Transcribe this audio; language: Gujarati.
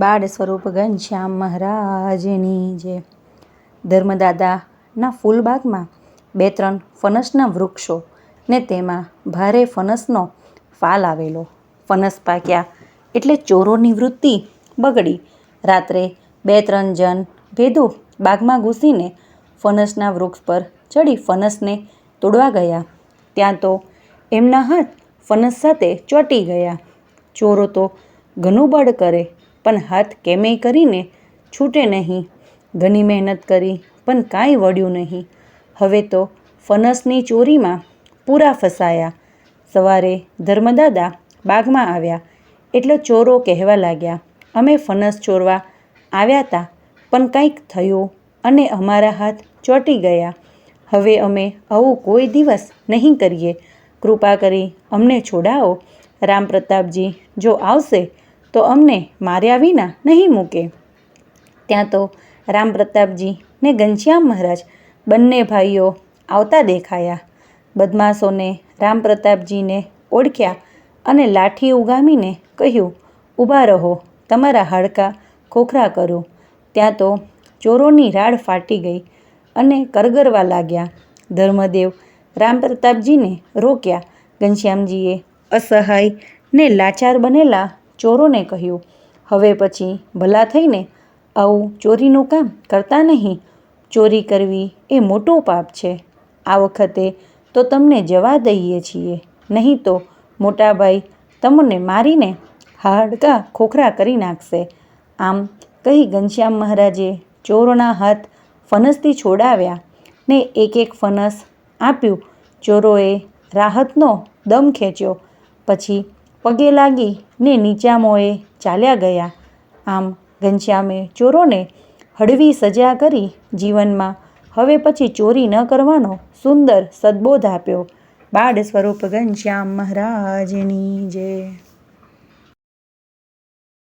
બાળ સ્વરૂપ ઘનશ્યામ મહારાજની જે ધર્મદાદાના ફૂલબાગમાં બે ત્રણ ફનસના વૃક્ષો ને તેમાં ભારે ફનસનો ફાલ આવેલો. ફનસ પાક્યા એટલે ચોરોની વૃત્તિ બગડી. રાત્રે બે ત્રણ જણ ભેદો બાગમાં ઘૂસીને ફનસના વૃક્ષ પર ચડી ફનસને તોડવા ગયા. ત્યાં તો એમના હાથ ફનસ સાથે ચોંટી ગયા. ચોરો તો ઘણું બળ કરે. પણ હાથ કેમેય કરીને છૂટે નહીં. ઘણી મહેનત કરી, પણ કાંઈ વળ્યું નહીં. હવે તો ફનસની ચોરીમાં પૂરા ફસાયા. સવારે ધર્મદાદા બાગમાં આવ્યા, એટલે ચોરો કહેવા લાગ્યા, અમે ફનસ ચોરવા આવ્યા હતા પણ કંઈક થયું અને અમારા હાથ ચોંટી ગયા. હવે અમે આવું કોઈ દિવસ નહીં કરીએ. કૃપા કરી અમને છોડાવો. રામ પ્રતાપજી જો આવશે તો અમને માર્યા વિના નહીં મૂકે. ત્યાં તો રામ પ્રતાપજી ને ઘનશ્યામ મહારાજ બંને ભાઈઓ આવતા દેખાયા. બદમાશોને રામ પ્રતાપજીને ઓળખ્યા અને લાઠી ઉગામીને કહ્યું ઊભા રહો, તમારા હાડકા ખોખરા કરો. ત્યાં તો ચોરોની રાડ ફાટી ગઈ અને કરગરવા લાગ્યા. ધર્મદેવ રામ પ્રતાપજીને રોક્યા. ઘનશ્યામજીએ અસહાય ને લાચાર બનેલા ચોરોને કહ્યું, હવે પછી ભલા થઈને આવું ચોરીનું કામ કરતા નહીં. ચોરી કરવી એ મોટું પાપ છે. આ વખતે તો તમને જવા દઈએ છીએ. નહીં તો મોટાભાઈ તમને મારીને હાડકાં ખોખરા કરી નાખશે. આમ કહી ઘનશ્યામ મહારાજે ચોરોના હાથ ફનસથી છોડાવ્યા ને એક એક ફનસ આપ્યું. ચોરોએ રાહતનો દમ ખેંચ્યો. પછી પગે લાગી ને નીચામોએ ચાલ્યા ગયા. આમ ઘનશ્યામે ચોરોને હળવી સજા કરી જીવનમાં. હવે પછી ચોરી ન કરવાનો સુંદર સદબોધ આપ્યો. બાળ સ્વરૂપ ઘનશ્યામ મહારાજની જય.